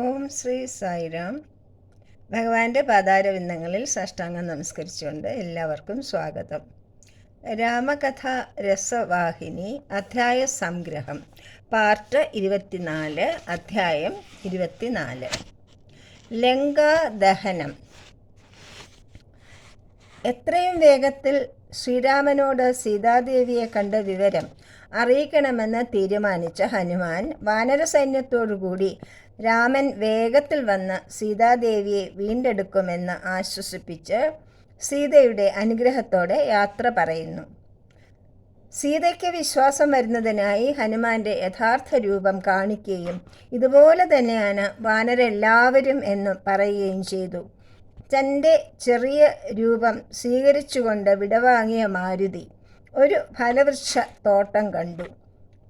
ഓം ശ്രീ സായിരാം. ഭഗവാന്റെ പാതാരവിന്ദങ്ങളിൽ സാഷ്ടാംഗം നമസ്കരിച്ചുകൊണ്ട് എല്ലാവർക്കും സ്വാഗതം. രാമകഥ രസവാഹിനി അധ്യായ സംഗ്രഹം പാർട്ട് ഇരുപത്തിനാല് അധ്യായം ഇരുപത്തിനാല്. ലങ്കാദഹനം. എത്രയും വേഗത്തിൽ ശ്രീരാമനോട് സീതാദേവിയെ കണ്ട വിവരം അറിയിക്കണമെന്ന് തീരുമാനിച്ച ഹനുമാൻ വാനരസൈന്യത്തോടുകൂടി രാമൻ വേഗത്തിൽ വന്ന് സീതാദേവിയെ വീണ്ടെടുക്കുമെന്ന് ആശ്വസിപ്പിച്ച് സീതയുടെ അനുഗ്രഹത്തോടെ യാത്ര പറയുന്നു. സീതയ്ക്ക് വിശ്വാസം വരുന്നതിനായി ഹനുമാന്റെ യഥാർത്ഥ രൂപം കാണിക്കുകയും ഇതുപോലെ തന്നെയാണ് വാനരെല്ലാവരും എന്ന് പറയുകയും ചെയ്തു. തന്റെ ചെറിയ രൂപം സ്വീകരിച്ചുകൊണ്ട് വിടവാങ്ങിയ മാരുതി ഒരു ഫലവൃക്ഷ തോട്ടം കണ്ടു.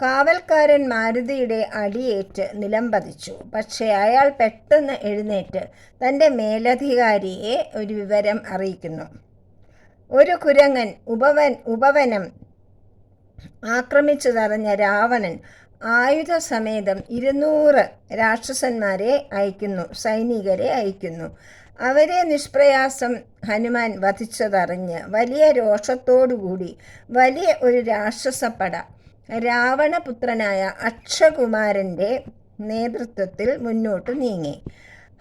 കാവൽക്കാരൻ മാരുതിയുടെ അടിയേറ്റ് നിലം പതിച്ചു പക്ഷേ അയാൾ പെട്ടെന്ന് എഴുന്നേറ്റ് തന്റെ മേലധികാരിയെ ഒരു വിവരം അറിയിക്കുന്നു. ഒരു കുരങ്ങൻ ഉപവൻ ഉപവനം ആക്രമിച്ചു തറഞ്ഞ രാവണൻ ആയുധ സമേതം ഇരുന്നൂറ് രാക്ഷസന്മാരെ അയക്കുന്നു സൈനികരെ അയക്കുന്നു. അവരെ നിഷ്പ്രയാസം ഹനുമാൻ വധിച്ചതറിഞ്ഞ് വലിയ രോഷത്തോടുകൂടി വലിയ ഒരു രാക്ഷസപ്പട രാവണപുത്രനായ അക്ഷകുമാരന്റെ നേതൃത്വത്തിൽ മുന്നോട്ട് നീങ്ങി.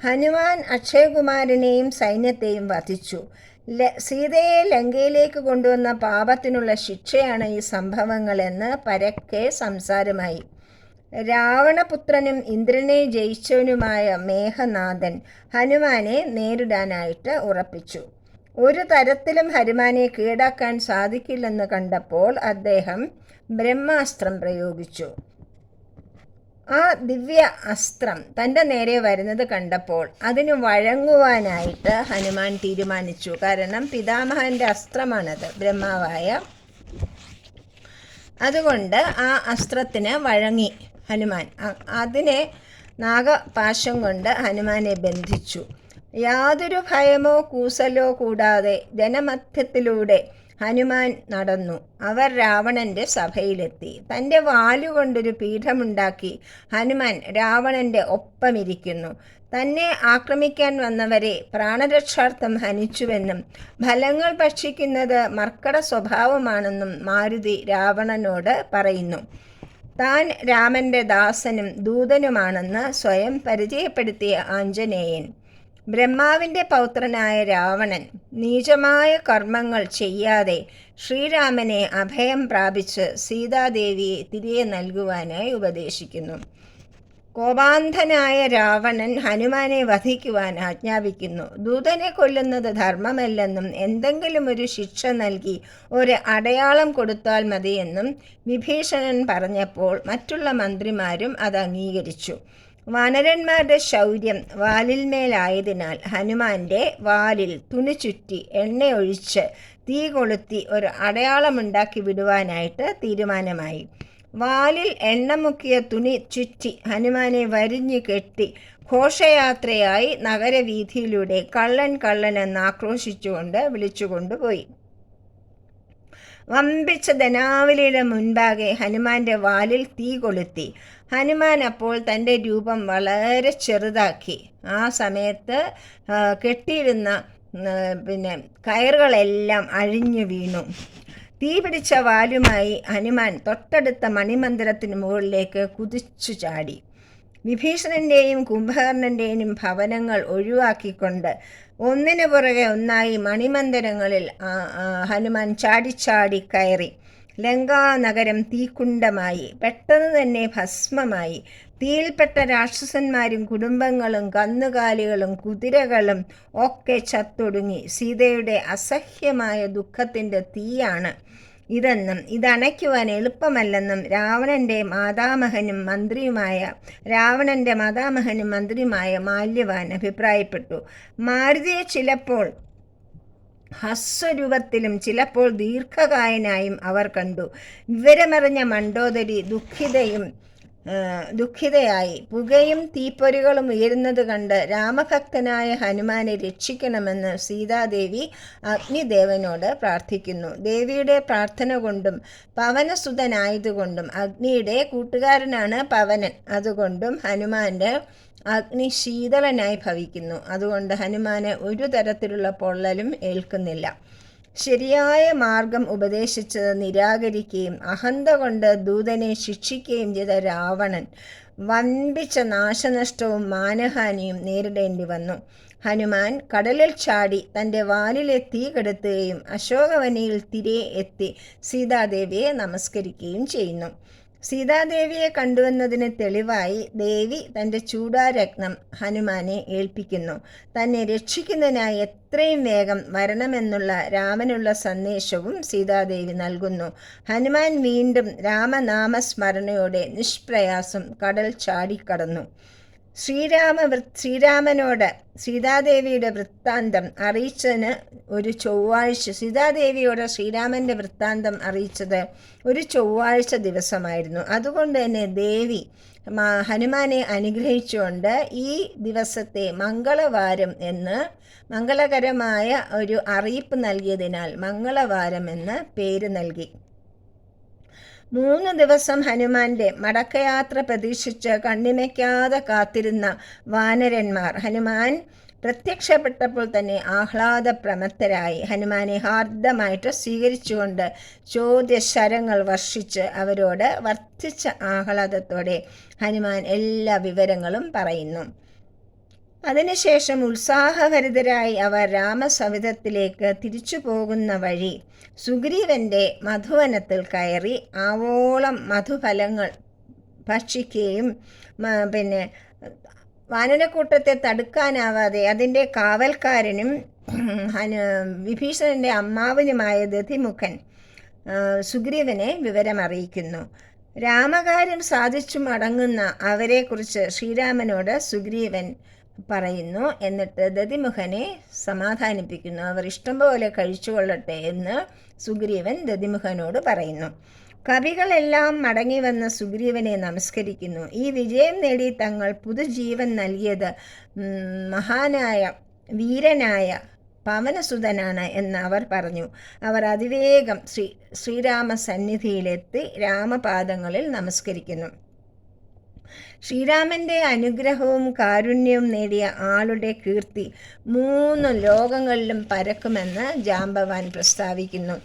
ഹനുമാൻ അക്ഷയകുമാരനെയും സൈന്യത്തെയും വധിച്ചു. സീതയെ ലങ്കയിലേക്ക് കൊണ്ടുവന്ന പാപത്തിനുള്ള ശിക്ഷയാണ് ഈ സംഭവങ്ങളെന്ന് പരക്കെ സംസാരമായി. രാവണപുത്രനും ഇന്ദ്രനെ ജയിച്ചവനുമായ മേഘനാഥൻ ഹനുമാനെ നേരിടാനായിട്ട് ഉറപ്പിച്ചു. ഒരു തരത്തിലും ഹനുമാനെ കീഴടക്കാൻ സാധിക്കില്ലെന്ന് കണ്ടപ്പോൾ അദ്ദേഹം ബ്രഹ്മാസ്ത്രം പ്രയോഗിച്ചു. ആ ദിവ്യ അസ്ത്രം തന്റെ നേരെ വരുന്നത് കണ്ടപ്പോൾ അതിന് വഴങ്ങുവാനായിട്ട് ഹനുമാൻ തീരുമാനിച്ചു. കാരണം പിതാമഹന്റെ അസ്ത്രമാണത് ബ്രഹ്മാവായ. അതുകൊണ്ട് ആ അസ്ത്രത്തിന് വഴങ്ങി ഹനുമാൻ. അതിനെ നാഗപാശം കൊണ്ട് ഹനുമാനെ ബന്ധിച്ചു. യാതൊരു ഭയമോ കൂസലോ കൂടാതെ ജനമധ്യത്തിലൂടെ ഹനുമാൻ നടന്നു. അവർ രാവണന്റെ സഭയിലെത്തി. തന്റെ വാലുകൊണ്ടൊരു പീഠമുണ്ടാക്കി ഹനുമാൻ രാവണന്റെ ഒപ്പമിരിക്കുന്നു. തന്നെ ആക്രമിക്കാൻ വന്നവരെ പ്രാണരക്ഷാർത്ഥം ഹനിച്ചുവെന്നും ഫലങ്ങൾ ഭക്ഷിക്കുന്നത് മർക്കട സ്വഭാവമാണെന്നും മാരുതി രാവണനോട് പറയുന്നു. താൻ രാമന്റെ ദാസനും ദൂതനുമാണെന്ന് സ്വയം പരിചയപ്പെടുത്തിയ ആഞ്ജനേയൻ ബ്രഹ്മാവിന്റെ പൗത്രനായ രാവണൻ നീചമായ കർമ്മങ്ങൾ ചെയ്യാതെ ശ്രീരാമനെ അഭയം പ്രാപിച്ച് സീതാദേവിയെ തിരികെ നൽകുവാനായി ഉപദേശിക്കുന്നു. കോപാന്ധനായ രാവണൻ ഹനുമാനെ വധിക്കുവാൻ ആജ്ഞാപിക്കുന്നു. ദൂതനെ കൊല്ലുന്നത് ധർമ്മമല്ലെന്നും എന്തെങ്കിലും ഒരു ശിക്ഷ നൽകി ഒരു അടയാളം കൊടുത്താൽ മതിയെന്നും വിഭീഷണൻ പറഞ്ഞപ്പോൾ മറ്റുള്ള മന്ത്രിമാരും അത് അംഗീകരിച്ചു. വാനരന്മാരുടെ ശൗര്യം വാലിന്മേലായതിനാൽ ഹനുമാന്റെ വാലിൽ തുണി ചുറ്റി എണ്ണയൊഴിച്ച് തീ കൊളുത്തി ഒരു അടയാളമുണ്ടാക്കി വിടുവാനായിട്ട് തീരുമാനമായി. വാലിൽ എണ്ണ മുക്കിയ തുണി ചുറ്റി ഹനുമാനെ വരിഞ്ഞു കെട്ടി ഘോഷയാത്രയായി നഗരവീഥിയിലൂടെ കള്ളൻ കള്ളൻ എന്ന് ആക്രോശിച്ചുകൊണ്ട് വിളിച്ചുകൊണ്ടുപോയി. വമ്പിച്ച ധനാവലിയുടെ മുൻപാകെ ഹനുമാന്റെ വാലിൽ തീ കൊളുത്തി. ഹനുമാൻ അപ്പോൾ തന്റെ രൂപം വളരെ ചെറുതാക്കി. ആ സമയത്ത് കെട്ടിയിരുന്ന പിന്നെ കയറുകളെല്ലാം അഴിഞ്ഞു വീണു. തീ പിടിച്ച വാലുമായി ഹനുമാൻ തൊട്ടടുത്ത മണിമന്ദിരത്തിന് മുകളിലേക്ക് കുതിച്ചു ചാടി. വിഭീഷണന്റെയും കുംഭകർണന്റെയും ഭവനങ്ങൾ ഒഴിവാക്കിക്കൊണ്ട് ഒന്നിനു പുറകെ ഒന്നായി മണിമന്ദിരങ്ങളിൽ ഹനുമാൻ ചാടിച്ചാടി കയറി. ലങ്കാനഗരം തീക്കുണ്ടമായി. പെട്ടെന്ന് തന്നെ ഭസ്മമായി. തീയിൽപ്പെട്ട രാക്ഷസന്മാരും കുടുംബങ്ങളും കന്നുകാലികളും കുതിരകളും ഒക്കെ ചത്തൊടുങ്ങി. സീതയുടെ അസഹ്യമായ ദുഃഖത്തിന്റെ തീയാണ്. ഇതെന്നും ഇതണയ്ക്കുവാൻ എളുപ്പമല്ലെന്നും രാവണന്റെ മാതാമഹനും മന്ത്രിയുമായ രാവണന്റെ മാതാമഹനും മന്ത്രിയുമായ മാല്യവാൻ അഭിപ്രായപ്പെട്ടു. മാരുതിയെ ചിലപ്പോൾ ഹസ്വരൂപത്തിലും ചിലപ്പോൾ ദീർഘകായനായും അവർ കണ്ടു. വിവരമറിഞ്ഞ മണ്ടോദരി ദുഃഖിതയും ദുഃഖിതയായി. പുകയും തീപ്പൊരികളും ഉയരുന്നത് കണ്ട് രാമഭക്തനായ ഹനുമാനെ രക്ഷിക്കണമെന്ന് സീതാദേവി അഗ്നിദേവനോട് പ്രാർത്ഥിക്കുന്നു. ദേവിയുടെ പ്രാർത്ഥന കൊണ്ടും പവനസുതനായതുകൊണ്ടും അഗ്നിയുടെ കൂട്ടുകാരനാണ് പവനൻ. അതുകൊണ്ടും ഹനുമാന്റെ അഗ്നി ശീതളനായി ഭവിക്കുന്നു. അതുകൊണ്ട് ഹനുമാന് ഒരു തരത്തിലുള്ള പൊള്ളലും ഏൽക്കുന്നില്ല. ശരിയായ മാർഗം ഉപദേശിച്ചത് നിരാകരിക്കുകയും അഹന്ത കൊണ്ട് ദൂതനെ ശിക്ഷിക്കുകയും ചെയ്ത രാവണൻ വമ്പിച്ച നാശനഷ്ടവും മാനഹാനിയും നേരിടേണ്ടി വന്നു. ഹനുമാൻ കടലിൽ ചാടി തന്റെ വാലിലെ തീ കെടുത്തുകയും അശോകവനിയിൽ തിരെ എത്തി സീതാദേവിയെ നമസ്കരിക്കുകയും ചെയ്യുന്നു. സീതാദേവിയെ കണ്ടുവന്നതിന് തെളിവായി ദേവി തന്റെ ചൂടാരത്നം ഹനുമാനെ ഏൽപ്പിക്കുന്നു. തന്നെ രക്ഷിക്കുന്നതിനായി എത്രയും വേഗം വരണമെന്നുള്ള രാമനുള്ള സന്ദേശവും സീതാദേവി നൽകുന്നു. ഹനുമാൻ വീണ്ടും രാമനാമസ്മരണയോടെ നിഷ്പ്രയാസം കടൽ ചാടിക്കടന്നു. ശ്രീരാമ ശ്രീരാമനോട് സീതാദേവിയുടെ വൃത്താന്തം അറിയിച്ചതിന് ഒരു ചൊവ്വാഴ്ച സീതാദേവിയോട് ശ്രീരാമന്റെ വൃത്താന്തം അറിയിച്ചത് ഒരു ചൊവ്വാഴ്ച ദിവസമായിരുന്നു. അതുകൊണ്ട് തന്നെ ദേവി ഹനുമാനെ അനുഗ്രഹിച്ചുകൊണ്ട് ഈ ദിവസത്തെ മംഗളവാരം എന്ന് മംഗളകരമായ ഒരു അറിയിപ്പ് നൽകിയതിനാൽ മംഗളവാരം എന്ന് പേര് നൽകി. മൂന്ന് ദിവസം ഹനുമാന്റെ മടക്കയാത്ര പ്രതീക്ഷിച്ച് കണ്ണിമയ്ക്കാതെ കാത്തിരുന്ന വാനരന്മാർ. ഹനുമാൻ പ്രത്യക്ഷപ്പെട്ടപ്പോൾ തന്നെ ആഹ്ലാദ പ്രമത്തരായി ഹനുമാനെ ഹാർദമായിട്ട് സ്വീകരിച്ചുകൊണ്ട് ചോദ്യശരങ്ങൾ വർഷിച്ച് അവരോട് വർദ്ധിച്ച ആഹ്ലാദത്തോടെ ഹനുമാൻ എല്ലാ വിവരങ്ങളും പറയുന്നു. അതിനുശേഷം ഉത്സാഹഭരിതരായി അവർ രാമസവിധത്തിലേക്ക് തിരിച്ചു പോകുന്ന വഴി സുഗ്രീവന്റെ മധുവനത്തിൽ കയറി ആവോളം മധുഫലങ്ങൾ ഭക്ഷിക്കുകയും പിന്നെ വാനരക്കൂട്ടത്തെ തടുക്കാനാവാതെ അതിന്റെ കാവൽക്കാരനും വിഭീഷണന്റെ അമ്മാവനുമായ ദതിമുഖൻ സുഗ്രീവനെ വിവരമറിയിക്കുന്നു. രാമകാര്യം സാധിച്ചു മടങ്ങുന്ന അവരെക്കുറിച്ച് ശ്രീരാമനോട് സുഗ്രീവൻ പറയുന്നു. എന്നിട്ട് ദതിമുഖനെ സമാധാനിപ്പിക്കുന്നു. അവർ ഇഷ്ടം പോലെ കഴിച്ചുകൊള്ളട്ടെ എന്ന് സുഗ്രീവൻ ദതിമുഖനോട് പറയുന്നു. കവികളെല്ലാം മടങ്ങി വന്ന സുഗ്രീവനെ നമസ്കരിക്കുന്നു. ഈ വിജയം നേടി തങ്ങൾ പുതുജീവൻ നൽകിയത് മഹാനായ വീരനായ പവനസുതനാണ് എന്ന് അവർ പറഞ്ഞു. അവർ അതിവേഗം ശ്രീ ശ്രീരാമ സന്നിധിയിലെത്തി രാമപാദങ്ങളിൽ നമസ്കരിക്കുന്നു. ശ്രീരാമന്റെ അനുഗ്രഹവും കാരുണ്യവും നേടിയ ആളുടെ കീർത്തി മൂന്ന് ലോകങ്ങളിലും പരക്കുമെന്ന് ജാംബവാൻ പ്രസ്താവിക്കുന്നു.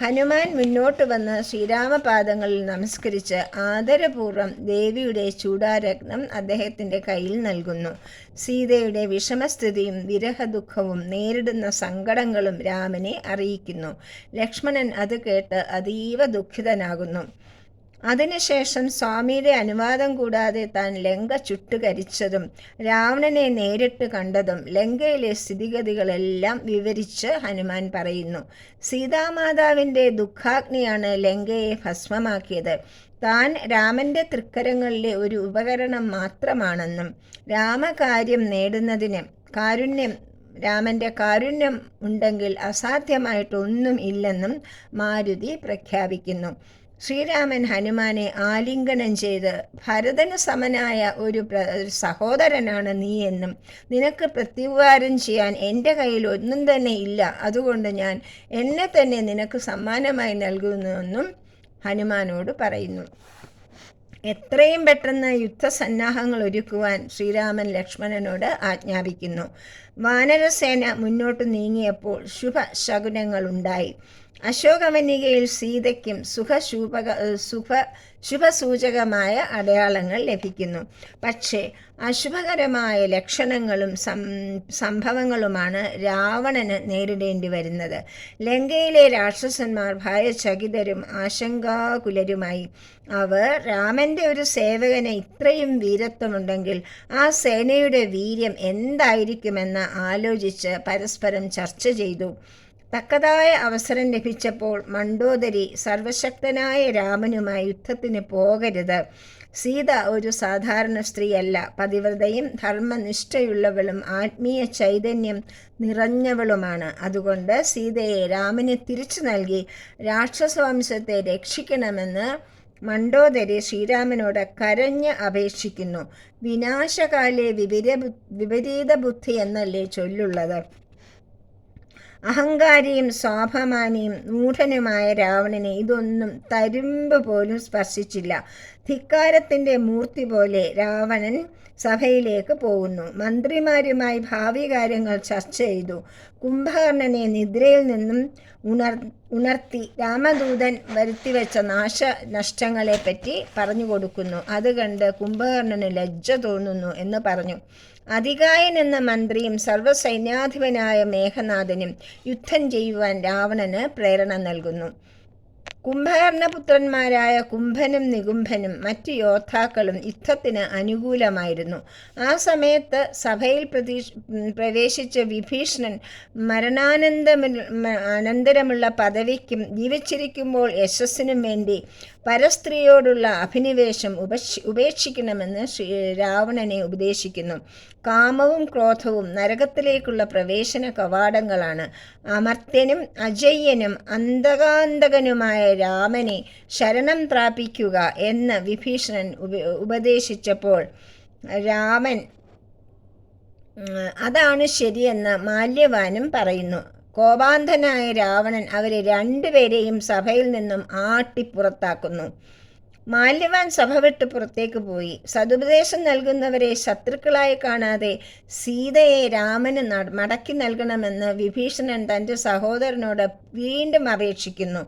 ഹനുമാൻ മുന്നോട്ട് വന്ന് ശ്രീരാമപാദങ്ങളിൽ നമസ്കരിച്ച് ആദരപൂർവം ദേവിയുടെ ചൂടാരത്നം അദ്ദേഹത്തിന്റെ കയ്യിൽ നൽകുന്നു. സീതയുടെ വിഷമസ്ഥിതിയും വിരഹദുഃഖവും നേരിടുന്ന സങ്കടങ്ങളും രാമനെ അറിയിക്കുന്നു. ലക്ഷ്മണൻ അത് കേട്ട് അതീവ ദുഃഖിതനാകുന്നു. അതിനുശേഷം സ്വാമിയുടെ അനുവാദം കൂടാതെ താൻ ലങ്ക ചുട്ടുകരിച്ചതും രാവണനെ നേരിട്ട് കണ്ടതും ലങ്കയിലെ സ്ഥിതിഗതികളെല്ലാം വിവരിച്ച് ഹനുമാൻ പറയുന്നു സീതാമാതാവിന്റെ ദുഃഖാഗ്നിയാണ് ലങ്കയെ ഭസ്മമാക്കിയത്. താൻ രാമന്റെ തൃക്കരങ്ങളിലെ ഒരു ഉപകരണം മാത്രമാണെന്നും രാമകാര്യം നേടുന്നതിന് കാരുണ്യം രാമന്റെ കാരുണ്യം ഉണ്ടെങ്കിൽ അസാധ്യമായിട്ടൊന്നും ഇല്ലെന്നും മാരുതി പ്രഖ്യാപിക്കുന്നു. ശ്രീരാമൻ ഹനുമാനെ ആലിംഗനം ചെയ്ത് ഭരതന് സമനായ ഒരു സഹോദരനാണ് നീ എന്നും നിനക്ക് പ്രത്യുപകാരം ചെയ്യാൻ എന്റെ കയ്യിൽ ഒന്നും തന്നെ ഇല്ല. അതുകൊണ്ട് ഞാൻ എന്നെ തന്നെ നിനക്ക് സമ്മാനമായി നൽകുന്നുവെന്നും ഹനുമാനോട് പറയുന്നു. എത്രയും പെട്ടെന്ന് യുദ്ധസന്നാഹങ്ങൾ ഒരുക്കുവാൻ ശ്രീരാമൻ ലക്ഷ്മണനോട് ആജ്ഞാപിക്കുന്നു. വാനരസേന മുന്നോട്ട് നീങ്ങിയപ്പോൾ ശുഭ ശകുനങ്ങളുണ്ടായി അശോകവനികയിൽ സീതയ്ക്കും സുഖശൂപക സുഖ ശുഭസൂചകമായ അടയാളങ്ങൾ ലഭിക്കുന്നു. പക്ഷേ അശുഭകരമായ ലക്ഷണങ്ങളും സംഭവങ്ങളുമാണ് രാവണന് നേരിടേണ്ടി വരുന്നത്. ലങ്കയിലെ രാക്ഷസന്മാർ ഭയചകിതരും ആശങ്കാകുലരുമായി. അവർ രാമന്റെ ഒരു സേവകന് ഇത്രയും വീരത്വമുണ്ടെങ്കിൽ ആ സേനയുടെ വീര്യം എന്തായിരിക്കുമെന്ന് ആലോചിച്ച് പരസ്പരം ചർച്ച ചെയ്തു. തക്കതായ അവസരം ലഭിച്ചപ്പോൾ മണ്ടോദരി സർവശക്തനായ രാമനുമായി യുദ്ധത്തിന് പോകരുത്. സീത ഒരു സാധാരണ സ്ത്രീയല്ല. പതിവ്രതയും ധർമ്മനിഷ്ഠയുള്ളവളും ആത്മീയ ചൈതന്യം നിറഞ്ഞവളുമാണ്. അതുകൊണ്ട് സീതയെ രാമന് തിരിച്ചു നൽകി രാക്ഷസവംശത്തെ രക്ഷിക്കണമെന്ന് മണ്ടോദരി ശ്രീരാമനോട് കരഞ്ഞ് അപേക്ഷിക്കുന്നു. വിനാശകാലെ വിപരീത ബുദ്ധി എന്നല്ലേ ചൊല്ലുള്ളത്. അഹങ്കാരിയും സ്വാഭിമാനിയും മൂഢനുമായ രാവണനെ ഇതൊന്നും തരുമ്പ് പോലും സ്പർശിച്ചില്ല. ധിക്കാരത്തിന്റെ മൂർത്തി പോലെ രാവണൻ സഭയിലേക്ക് പോകുന്നു. മന്ത്രിമാരുമായി ഭാവി കാര്യങ്ങൾ ചർച്ച ചെയ്തു. കുംഭകർണനെ നിദ്രയിൽ നിന്നും ഉണർ ഉണർത്തി രാമദൂതൻ വരുത്തിവെച്ച നാശ നഷ്ടങ്ങളെപ്പറ്റി പറഞ്ഞു കൊടുക്കുന്നു. അത് കണ്ട് കുംഭകർണന് ലജ്ജ തോന്നുന്നു എന്ന് പറഞ്ഞു. അധികായൻ എന്ന മന്ത്രിയും സർവസൈന്യാധിപനായ മേഘനാഥനും യുദ്ധം ചെയ്യുവാൻ രാവണന് പ്രേരണ നൽകുന്നു. കുംഭകർണപുത്രന്മാരായ കുംഭനും നികുംഭനും മറ്റ് യോദ്ധാക്കളും യുദ്ധത്തിന് അനുകൂലമായിരുന്നു. ആ സമയത്ത് സഭയിൽ പ്രതീക്ഷ പ്രവേശിച്ച വിഭീഷണൻ മരണാനന്തമ അനന്തരമുള്ള പദവിക്കും ജീവിച്ചിരിക്കുമ്പോൾ യശസ്സിനും വേണ്ടി പരസ്ത്രീയോടുള്ള അഭിനിവേശം ഉപേക്ഷി ഉപേക്ഷിക്കണമെന്ന് ശ്രീ രാവണനെ ഉപദേശിക്കുന്നു. കാമവും ക്രോധവും നരകത്തിലേക്കുള്ള പ്രവേശന കവാടങ്ങളാണ്. അമർത്യനും അജയ്യനും അന്തകാന്തകനുമായ രാമനെ ശരണം പ്രാപിക്കുക എന്ന് വിഭീഷണൻ ഉപ ഉപദേശിച്ചപ്പോൾ രാമൻ അതാണ് ശരിയെന്ന് മാല്യവാനും പറയുന്നു. കോപാന്ധനായ രാവണൻ അവരെ രണ്ടുപേരെയും സഭയിൽ നിന്നും ആട്ടിപ്പുറത്താക്കുന്നു. മാല്യവാൻ സഭ വിട്ട് പുറത്തേക്ക് പോയി. സതുപദേശം നൽകുന്നവരെ ശത്രുക്കളായി കാണാതെ സീതയെ രാമന് മടക്കി നൽകണമെന്ന് വിഭീഷണൻ തന്റെ സഹോദരനോട് വീണ്ടും അപേക്ഷിക്കുന്നു.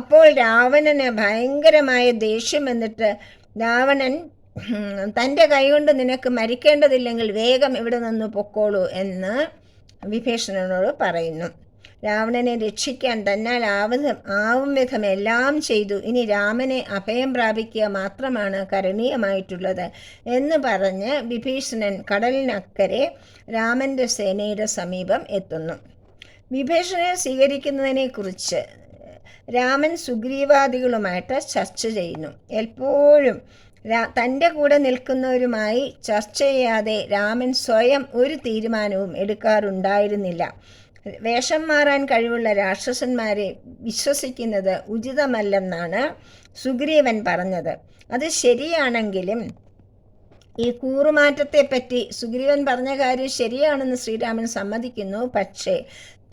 അപ്പോൾ രാവണന് ഭയങ്കരമായ ദേഷ്യം എന്നിട്ട് രാവണൻ തന്റെ കൈകൊണ്ട് നിനക്ക് മരിക്കേണ്ടതില്ലെങ്കിൽ വേഗം ഇവിടെ നിന്ന് പൊക്കോളൂ എന്ന് വിഭീഷണനോട് പറയുന്നു. രാവണനെ രക്ഷിക്കാൻ തന്നാൽ ആവതും ആവും വിധം എല്ലാം ചെയ്തു. ഇനി രാമനെ അഭയം പ്രാപിക്കുക മാത്രമാണ് കരണീയമായിട്ടുള്ളത്. എന്ന് പറഞ്ഞ് വിഭീഷണൻ കടലിനക്കരെ രാമന്റെ സേനയുടെ സമീപം എത്തുന്നു. വിഭീഷണനെ സ്വീകരിക്കുന്നതിനെക്കുറിച്ച് രാമൻ സുഗ്രീവാദികളുമായിട്ട് ചർച്ച ചെയ്യുന്നു. എപ്പോഴും തന്റെ കൂടെ നിൽക്കുന്നവരുമായി ചർച്ച ചെയ്യാതെ രാമൻ സ്വയം ഒരു തീരുമാനവും എടുക്കാറുണ്ടായിരുന്നില്ല. വേഷം മാറാൻ കഴിവുള്ള രാക്ഷസന്മാരെ വിശ്വസിക്കുന്നത് ഉചിതമല്ലെന്നാണ് സുഗ്രീവൻ പറഞ്ഞത്. അത് ശരിയാണെങ്കിലും ഈ കൂറുമാറ്റത്തെപ്പറ്റി സുഗ്രീവൻ പറഞ്ഞ കാര്യം ശരിയാണെന്ന് ശ്രീരാമൻ സമ്മതിക്കുന്നു. പക്ഷേ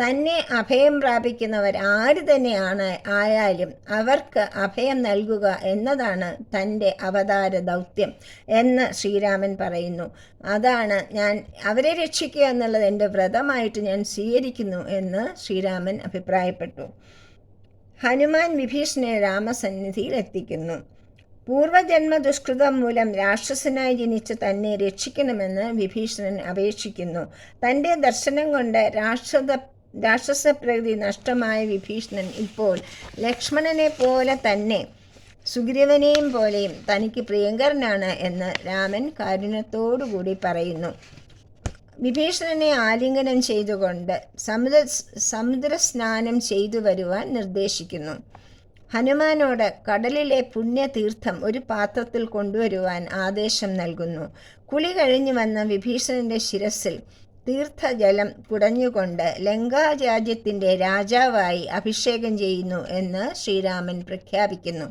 തന്നെ അഭയം പ്രാപിക്കുന്നവർ ആര് തന്നെയാണ് ആയാലും അവർക്ക് അഭയം നൽകുക എന്നതാണ് തന്റെ അവതാര ദൗത്യം എന്ന് ശ്രീരാമൻ പറയുന്നു. അതാണ് ഞാൻ അവരെ രക്ഷിക്കുക എന്നുള്ളത് എന്റെ വ്രതമായിട്ട് ഞാൻ സ്വീകരിക്കുന്നു എന്ന് ശ്രീരാമൻ അഭിപ്രായപ്പെട്ടു. ഹനുമാൻ വിഭീഷണെ രാമസന്നിധിയിൽ എത്തിക്കുന്നു. പൂർവജന്മ ദുഷ്കൃതം മൂലം രാക്ഷസനായി ജനിച്ച് തന്നെ രക്ഷിക്കണമെന്ന് വിഭീഷണൻ അപേക്ഷിക്കുന്നു. തന്റെ ദർശനം കൊണ്ട് രാക്ഷസ രാക്ഷസപ്രകൃതി നഷ്ടമായ വിഭീഷണൻ ഇപ്പോൾ ലക്ഷ്മണനെ പോലെ തന്നെ സുഗ്രീവനെയും പോലെയും തനിക്ക് പ്രിയങ്കരനാണ് എന്ന് രാമൻ കാരുണ്യത്തോടുകൂടി പറയുന്നു. വിഭീഷണനെ ആലിംഗനം ചെയ്തുകൊണ്ട് സമുദ്ര സമുദ്ര സ്നാനം ചെയ്തു വരുവാൻ നിർദ്ദേശിക്കുന്നു. ഹനുമാനോട് കടലിലെ പുണ്യതീർത്ഥം ഒരു പാത്രത്തിൽ കൊണ്ടുവരുവാൻ ആദേശം നൽകുന്നു. കുളി കഴിഞ്ഞു വന്ന വിഭീഷണന്റെ ശിരസിൽ തീർത്ഥജലം കുടഞ്ഞുകൊണ്ട് ലങ്കാരാജ്യത്തിന്റെ രാജാവായി അഭിഷേകം ചെയ്യുന്നു എന്ന് ശ്രീരാമൻ പ്രഖ്യാപിക്കുന്നു.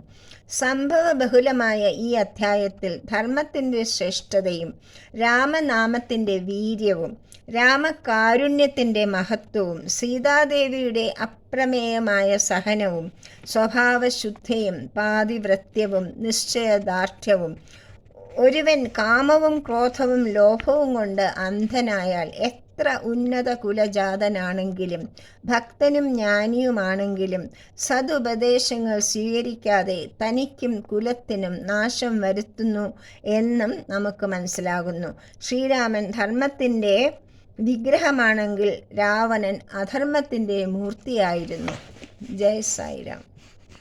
സംഭവ ബഹുലമായ ഈ അധ്യായത്തിൽ ധർമ്മത്തിന്റെ ശ്രേഷ്ഠതയും രാമനാമത്തിന്റെ വീര്യവും രാമകാരുണ്യത്തിന്റെ മഹത്വവും സീതാദേവിയുടെ അപ്രമേയമായ സഹനവും സ്വഭാവശുദ്ധിയും പാതിവൃത്യവും നിശ്ചയദാർഢ്യവും ഒരുവൻ കാമവും ക്രോധവും ലോഭവും കൊണ്ട് അന്ധനായാൽ എത്ര ഉന്നത കുലജാതനാണെങ്കിലും ഭക്തനും ജ്ഞാനിയുമാണെങ്കിലും സതുപദേശങ്ങൾ സ്വീകരിക്കാതെ തനിക്കും കുലത്തിനും നാശം വരുത്തുന്നു എന്നും നമുക്ക് മനസ്സിലാകുന്നു. ശ്രീരാമൻ ധർമ്മത്തിന്റെ വിഗ്രഹമാണെങ്കിൽ രാവണൻ അധർമ്മത്തിന്റെ മൂർത്തിയായിരുന്നു. ജയ് സായിരാം.